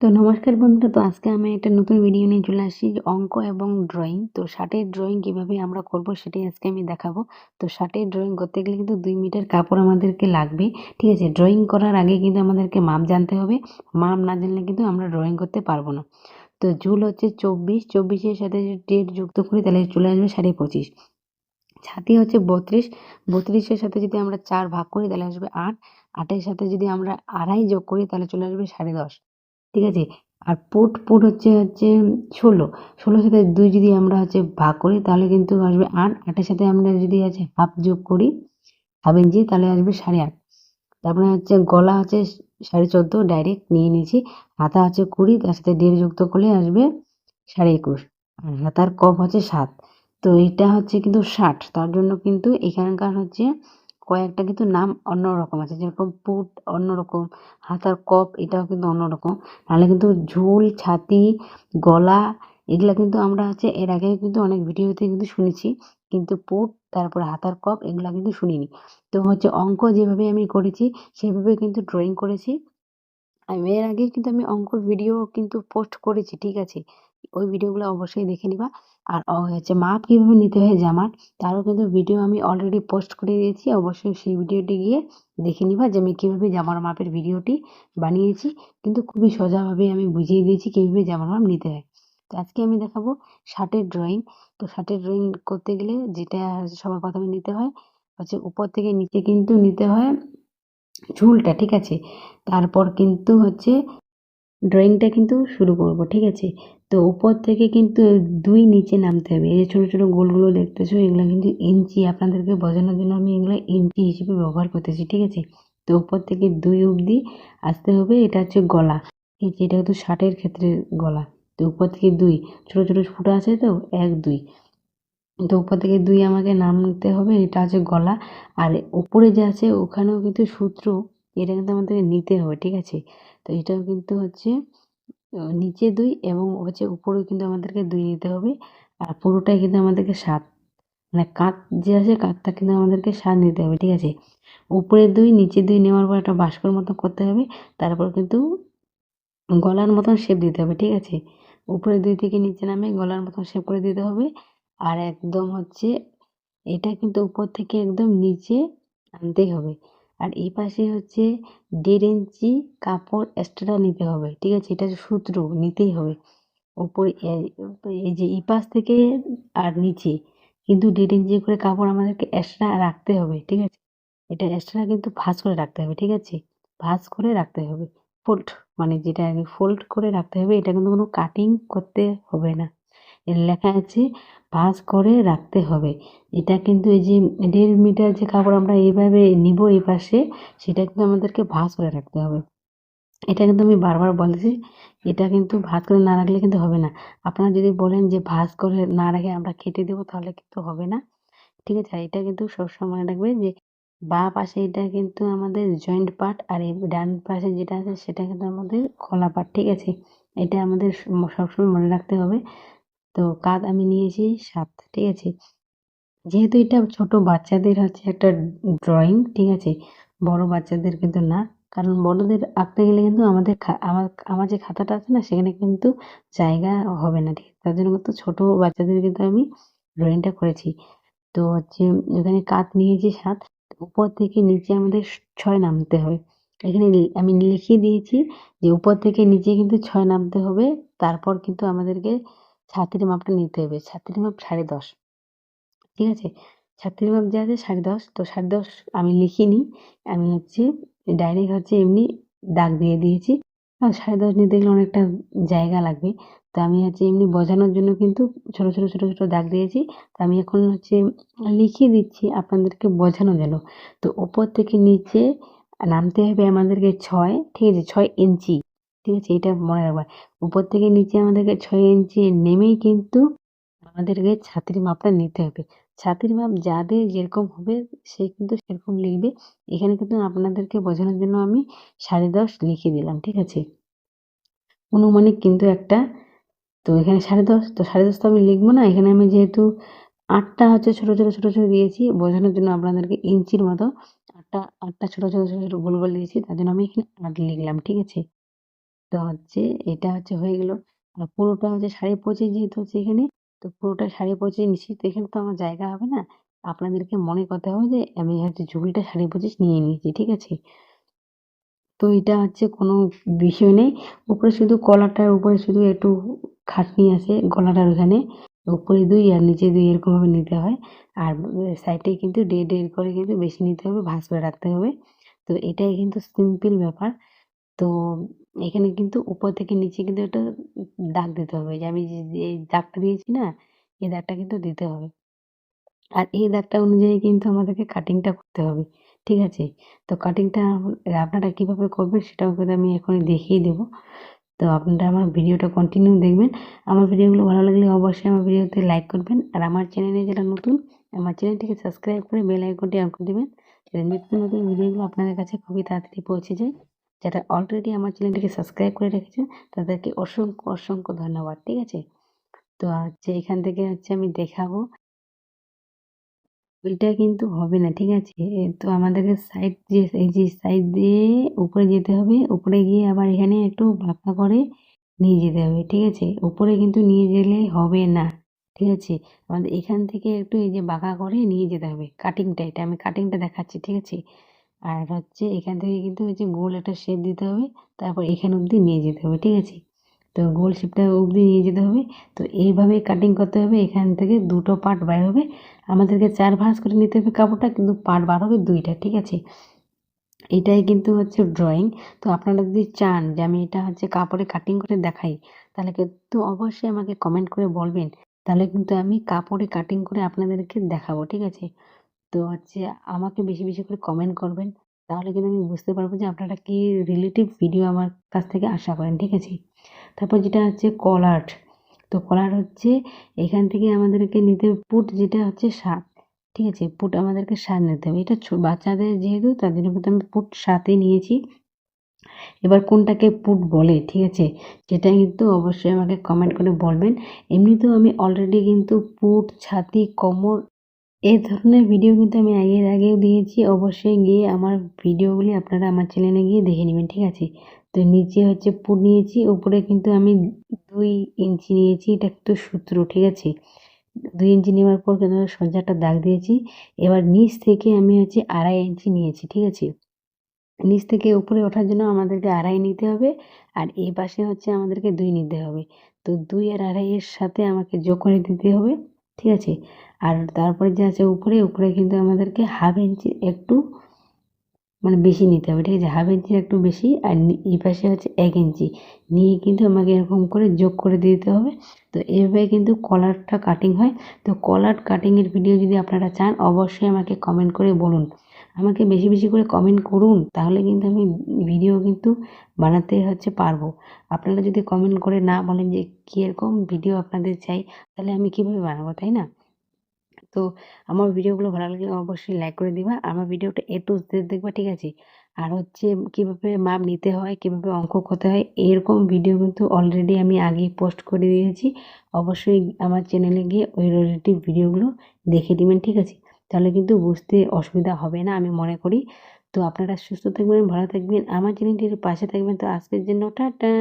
তো নমস্কার বন্ধুরা, তো আজকে আমি একটা নতুন ভিডিও নিয়ে চলে আসছি, যে অঙ্ক এবং ড্রয়িং তো শার্টের ড্রয়িং কীভাবে আমরা করব সেটাই আজকে আমি দেখাবো। তো শার্টের ড্রয়িং করতে গেলে কিন্তু দুই মিটার কাপড় আমাদেরকে লাগবে, ঠিক আছে? ড্রয়িং করার আগে কিন্তু আমাদেরকে মাপ জানতে হবে। মাপ না জানলে কিন্তু আমরা ড্রয়িং করতে পারব না। তো ঝুল হচ্ছে চব্বিশ, চব্বিশের সাথে যদি ডেট যুক্ত করি, তাহলে চলে আসবে সাড়ে পঁচিশ। ছাতি হচ্ছে বত্রিশ, বত্রিশের সাথে যদি আমরা চার ভাগ করি, তাহলে আসবে আট। আটের সাথে যদি আমরা আড়াই যোগ করি, তাহলে চলে আসবে সাড়ে দশ। ঠিক আছে? আর পুট পুট হচ্ছে হচ্ছে ষোলো। ষোলোর সাথে দুই যদি আমরা হচ্ছে ভাগ করি, তাহলে কিন্তু আসবে আট। আটের সাথে আমরা যদি আছে হাফ যোগ করি হাফ ইঞ্চি, তাহলে আসবে সাড়ে আট। তারপরে হচ্ছে গলা হচ্ছে সাড়ে চোদ্দ ডাইরেক্ট নিয়ে নিয়েছি। হাতা হচ্ছে কুড়ি, তার সাথে দেড় যুক্ত করলে আসবে সাড়ে একুশ। আর হাতার কপ হচ্ছে সাত। তো এটা হচ্ছে কিন্তু ষাট। তার জন্য কিন্তু এখানকার হচ্ছে কয়েকটা কিন্তু নাম অন্য রকম আছে। যেরকম পুট অন্যরকম, হাতার কপ এটাও কিন্তু অন্যরকম। নাহলে কিন্তু ঝুল, ছাতি, গলা এগুলা কিন্তু আমরা হচ্ছে এর আগেও কিন্তু অনেক ভিডিওতে কিন্তু শুনেছি। কিন্তু পুট, তারপরে হাতার কপ এগুলা কিন্তু শুনিনি। তো হচ্ছে অঙ্ক যেভাবে আমি করেছি, সেভাবে কিন্তু ড্রয়িং করেছি। আর এর আগে কিন্তু আমি অঙ্কর ভিডিও কিন্তু পোস্ট করেছি, ঠিক আছে? ওই ভিডিওগুলো অবশ্যই দেখে নিবা। আর হচ্ছে মাপ কীভাবে নিতে হয় জামার, তারও কিন্তু ভিডিও আমি অলরেডি পোস্ট করে দিয়েছি। অবশ্যই সেই ভিডিওটি গিয়ে দেখে নিবা যে আমি কীভাবে জামার মাপের ভিডিওটি বানিয়েছি। কিন্তু খুবই সোজাভাবে আমি বুঝিয়ে দিয়েছি কীভাবে জামার মাপ নিতে হয়। তো আজকে আমি দেখাবো শার্টের ড্রয়িং তো শার্টের ড্রয়িং করতে গেলে যেটা সবার প্রথমে নিতে হয়, হচ্ছে উপর থেকে নিচে কিন্তু নিতে হয় ঝুলটা ঠিক আছে? তারপর কিন্তু হচ্ছে ড্রয়িংটা কিন্তু শুরু করব, ঠিক আছে? তো উপর থেকে কিন্তু দুই নিচে নামতে হবে। এই যে ছোটো ছোটো গোলগুলো দেখতেছো, এগুলো কিন্তু ইঞ্চি আপনাদেরকে বোঝানোর জন্য আমি এগুলো ইঞ্চি হিসেবে ব্যবহার করতেছি, ঠিক আছে? তো উপর থেকে দুই অবধি আসতে হবে, এটা হচ্ছে গলা। এই যে এটা কিন্তু শার্টের ক্ষেত্রে গলা। তো উপর থেকে দুই, ছোটো ছোটো ফুটো আছে তো, এক, দুই। তো উপর থেকে দুই আমাকে নামতে হবে, এটা হচ্ছে গলা। আর উপরে যে আছে, ওখানেও কিন্তু সূত্র, এটা কিন্তু আমাদেরকে নিতে হবে, ঠিক আছে? তো এটাও কিন্তু হচ্ছে নিচে দুই এবং হচ্ছে উপরেও কিন্তু আমাদেরকে দুই নিতে হবে। আর পুরোটাই কিন্তু আমাদেরকে সাত মানে কাত যে আছে কাতটা কিন্তু আমাদেরকে সাত নিতে হবে, ঠিক আছে? উপরে দুই, নিচে দুই নেওয়ার পর একটা বাস্কর মতো করতে হবে। তারপর কিন্তু গলার মতন শেপ দিতে হবে, ঠিক আছে? উপরে দুই থেকে নিচে নামে গলার মতন শেপ করে দিতে হবে। আর একদম হচ্ছে এটা কিন্তু উপর থেকে একদম নিচে আনতেই হবে। আর এই পাশে হচ্ছে দেড় ইঞ্চি কাপড় এক্সট্রা নিতে হবে, ঠিক আছে? এটা সূত্র, নিতেই হবে। ওপরে এই যে এই পাশ থেকে আর নিচে, কিন্তু দেড় ইঞ্চি করে কাপড় আমাদেরকে এক্সট্রা রাখতে হবে, ঠিক আছে? এটা এক্সট্রা কিন্তু ভাঁজ করে রাখতে হবে, ঠিক আছে? ভাঁজ করে রাখতে হবে। ফোল্ড মানে যেটা ফোল্ড করে রাখতে হবে, এটা কিন্তু কোনো কাটিং করতে হবে না। লেখা আছে ভাঁজ করে রাখতে হবে। এটা কিন্তু এই যে দেড় মিটার যে কাপড় আমরা এইভাবে নিব এই পাশে, সেটা কিন্তু আমাদেরকে ভাঁজ করে রাখতে হবে। এটা কিন্তু আমি বারবার বলছি, এটা কিন্তু ভাঁজ করে না রাখলে কিন্তু হবে না। আপনারা যদি বলেন যে ভাঁজ করে না রাখে আমরা কেটে দেবো, তাহলে কিন্তু হবে না। ঠিক আছে এটা কিন্তু সবসময় মনে রাখবে যে বা পাশে এটা কিন্তু আমাদের জয়েন্ট পার্ট আর এই ডান পাশে যেটা আছে সেটা কিন্তু আমাদের খোলা পার্ট। ঠিক আছে, এটা আমাদের সবসময় মনে রাখতে হবে। তো কাঁধ আমি নিয়েছি সাত, ঠিক আছে? যেহেতু এটা ছোট বাচ্চাদের হচ্ছে একটা ড্রয়িং ঠিক আছে? বড় বাচ্চাদের কিন্তু না, কারণ বড়দের আঁকতে গেলে কিন্তু আমাদের আমার আমার যে খাতাটা আছে না, সেখানে কিন্তু জায়গা হবে না, ঠিক তার জন্য কিন্তু ছোটো বাচ্চাদের কিন্তু আমি ড্রয়িংটা করেছি। তো হচ্ছে এখানে কাত নিয়েছি সাত, উপর থেকে নিচে আমাদের ছয় নামতে হবে। এখানে আমি লিখিয়ে দিয়েছি যে উপর থেকে নিচে কিন্তু ছয় নামতে হবে, তারপর কিন্তু আমাদেরকে ছাতির মাপটা নিতে হবে। ছাতির মাপ সাড়ে দশ। ঠিক আছে? ছাতির মাপ যে আছে সাড়ে দশ। তো সাড়ে দশ আমি লিখিনি। আমি হচ্ছে ডাইরেক্ট হচ্ছে এমনি দাগ দিয়ে দিয়েছি। আর সাড়ে দশ নিতে গেলে অনেকটা জায়গা লাগবে। তো আমি হচ্ছে এমনি বোঝানোর জন্য কিন্তু ছোটো ছোটো ছোটো ছোটো দাগ দিয়েছি। তো আমি এখন হচ্ছে লিখিয়ে দিচ্ছি আপনাদেরকে বোঝানো যেন তো ওপর থেকে নিচে নামতে হবে আমাদেরকে ছয়। ঠিক আছে? ছয় ইঞ্চি ঠিক আছে এটা মনে রাখবা। উপর থেকে নিচে আমাদেরকে ছয় ইঞ্চি নেমেই কিন্তু আমাদেরকে ছাতির মাপটা নিতে হবে। ছাতির মাপ যাদের যেরকম হবে, সে কিন্তু সেরকম লিখবে। এখানে কিন্তু আপনাদেরকে বোঝানোর জন্য আমি সাড়ে দশ লিখে দিলাম, ঠিক আছে? অনুমানিক কিন্তু একটা, তো এখানে সাড়ে দশ, তো সাড়ে দশ তো আমি লিখব না। এখানে আমি যেহেতু আটটা হচ্ছে ছোটো ছোটো ছোটো ছোটো দিয়েছি, বোঝানোর জন্য আপনাদেরকে ইঞ্চির মতো আটটা আটটা ছোটো ছোটো ছোটো ছোটো গোল গোল দিয়েছি। তার জন্য আমি এখানে আট লিখলাম, ঠিক আছে? তো হচ্ছে এটা হচ্ছে হয়ে গেল। পুরোটা হচ্ছে সাড়ে পঁচিশ যেহেতু হচ্ছে এখানে, তো পুরোটা সাড়ে পঁচিশ নিচ্ছি তো এখানে তো আমার জায়গা হবে না। আপনাদেরকে মনে করতে হবে যে আমি হচ্ছে ঝুড়িটা সাড়ে পঁচিশ নিয়ে নিয়েছি, ঠিক আছে? তো এটা হচ্ছে কোনো বিষয় নেই। উপরে শুধু কলাটার উপরে শুধু একটু খাটনি আছে গলাটার ওখানে। উপরে দুই আর নিচে দুই এরকমভাবে নিতে হয়। আর সাইডে কিন্তু ডেড ডেড করে কিন্তু বেশি নিতে হবে, ভাঁজ করে রাখতে হবে। তো এটাই কিন্তু সিম্পল ব্যাপার। তো এখানে কিন্তু উপর থেকে নিচে কিন্তু একটা দাগ দিতে হবে। যে আমি যে এই দাগটা দিয়েছি না, এই দাগটা কিন্তু দিতে হবে। আর এই দাগটা অনুযায়ী কিন্তু আমাদেরকে কাটিংটা করতে হবে, ঠিক আছে? তো কাটিংটা আপনারা কীভাবে করবেন সেটাও কিন্তু আমি এখনই দেখিয়ে দেবো। তো আপনারা আমার ভিডিওটা কন্টিনিউ দেখবেন। আমার ভিডিওগুলো ভালো লাগলে অবশ্যই আমার ভিডিওতে লাইক করবেন। আর আমার চ্যানেলে যারা নতুন, আমার চ্যানেলটিকে সাবস্ক্রাইব করে বেল আইকনটি অন করে দেবেন। নতুন নতুন ভিডিওগুলো আপনাদের কাছে খুবই তাড়াতাড়ি পৌঁছে যায়। যারা অলরেডি আমার চ্যানেলটিকে সাবস্ক্রাইব করে রেখেছেন, তাদেরকে অসংখ্য অসংখ্য ধন্যবাদ, ঠিক আছে? তো হচ্ছে এখান থেকে হচ্ছে আমি দেখাবো। ওইটা কিন্তু হবে না, ঠিক আছে? তো আমাদেরকে সাইড যে এই যে সাইড দিয়ে উপরে যেতে হবে, উপরে গিয়ে আবার এখানে একটু বাঁকা করে নিয়ে যেতে হবে, ঠিক আছে? উপরে কিন্তু নিয়ে গেলে হবে না, ঠিক আছে? আমাদের এখান থেকে একটু এই যে বাঁকা করে নিয়ে যেতে হবে কাটিংটা এটা আমি কাটিংটা দেখাচ্ছি, ঠিক আছে? আর হচ্ছে এখান থেকে কিন্তু হচ্ছে গোল একটা শেপ দিতে হবে, তারপর এখান অবধি নিয়ে যেতে হবে, ঠিক আছে? তো গোল শেপটা অবধি নিয়ে যেতে হবে, তো এইভাবে কাটিং করতে হবে, এখান থেকে দুটো পার্ট বার হবে। আমাদেরকে চার ভাঁজ করে নিতে হবে কাপড়টা, কিন্তু পার্ট বার হবে দুইটা, ঠিক আছে? এটাই কিন্তু হচ্ছে ড্রয়িং তো আপনারা যদি চান যে আমি এটা হচ্ছে কাপড়ে কাটিং করে দেখাই, তাহলে কিন্তু অবশ্যই আমাকে কমেন্ট করে বলবেন। তাহলে কিন্তু আমি কাপড়ে কাটিং করে আপনাদেরকে দেখাবো, ঠিক আছে? তো হচ্ছে আমাকে বেশি বেশি করে কমেন্ট করবেন। তাহলে কিন্তু আমি বুঝতে পারব যে আপনারা কি রিলেটিভ ভিডিও আমার কাছ থেকে আশা করেন, ঠিক আছে? তারপর যেটা হচ্ছে কলার তো কলার হচ্ছে এখান থেকে আমাদেরকে নিতে পুট যেটা হচ্ছে সাত, ঠিক আছে? পুট আমাদেরকে সাত নিতে হবে। এটা বাচ্চাদের যেহেতু জন্য কিন্তু আমি পুট সাতই নিয়েছি। এবার কোনটাকে পুট বলে, ঠিক আছে? সেটা কিন্তু অবশ্যই আমাকে কমেন্ট করে বলবেন। এমনিতেও আমি অলরেডি কিন্তু পুট ছাতি, কোমর এই ধরনের ভিডিও কিন্তু আমি আগের আগেও দিয়েছি। অবশ্যই গিয়ে আমার ভিডিওগুলি আপনারা আমার চ্যানেলে গিয়ে দেখে নেবেন, ঠিক আছে? তো নিচে হচ্ছে পুট নিয়েছি, উপরে কিন্তু আমি দুই ইঞ্চি নিয়েছি, এটা একটু সূত্র, ঠিক আছে? দুই ইঞ্চি নেওয়ার পর কিন্তু সজ্জাটা দাগ দিয়েছি। এবার নিচ থেকে আমি হচ্ছে আড়াই ইঞ্চি নিয়েছি, ঠিক আছে? নিচ থেকে উপরে ওঠার জন্য আমাদেরকে আড়াই নিতে হবে, আর এই পাশে হচ্ছে আমাদেরকে দুই নিতে হবে। তো দুই আর আড়াইয়ের সাথে আমাকে যোগ করে দিতে হবে। ঠিক আছে? আর তারপরে যে আছে উপরে উপরে কিন্তু আমাদেরকে হাফ ইঞ্চি একটু মানে বেশি নিতে হবে, ঠিক আছে? হাফ ইঞ্চি একটু বেশি আর এই পাশে হচ্ছে এক ইঞ্চি নিয়ে কিন্তু আমাকে এরকম করে যোগ করে দিতে হবে। তো এভাবে কিন্তু কলারটা কাটিং হয়। তো কলার কাটিংয়ের ভিডিও যদি আপনারা চান, অবশ্যই আমাকে কমেন্ট করে বলুন। আমাকে বেশি বেশি করে কমেন্ট করুন, তাহলে কিন্তু আমি ভিডিও কিন্তু বানাতে হচ্ছে পারব। আপনারা যদি কমেন্ট করে না বলেন যে কীরকম ভিডিও আপনাদের চাই, তাহলে আমি কীভাবে বানাবো, তাই না? তো আমার ভিডিওগুলো ভালো লাগলে অবশ্যই লাইক করে দিবা। আমার ভিডিওটা এ টু জেড দেখবা, ঠিক আছে? আর হচ্ছে কীভাবে মাপ নিতে হয়, কীভাবে অঙ্ক করতে হয়, এরকম ভিডিও কিন্তু অলরেডি আমি আগেই পোস্ট করে দিয়েছি। অবশ্যই আমার চ্যানেলে গিয়ে ওই রিলেটিভ ভিডিওগুলো দেখে নেবেন ঠিক আছে? তাহলে কিন্তু বুঝতে অসুবিধা হবে না আমি মনে করি। তো আপনারা সুস্থ থাকবেন, ভালো থাকবেন, আমার চ্যানেলটির পাশে থাকবেন। তো আজকের জন্য টাটা।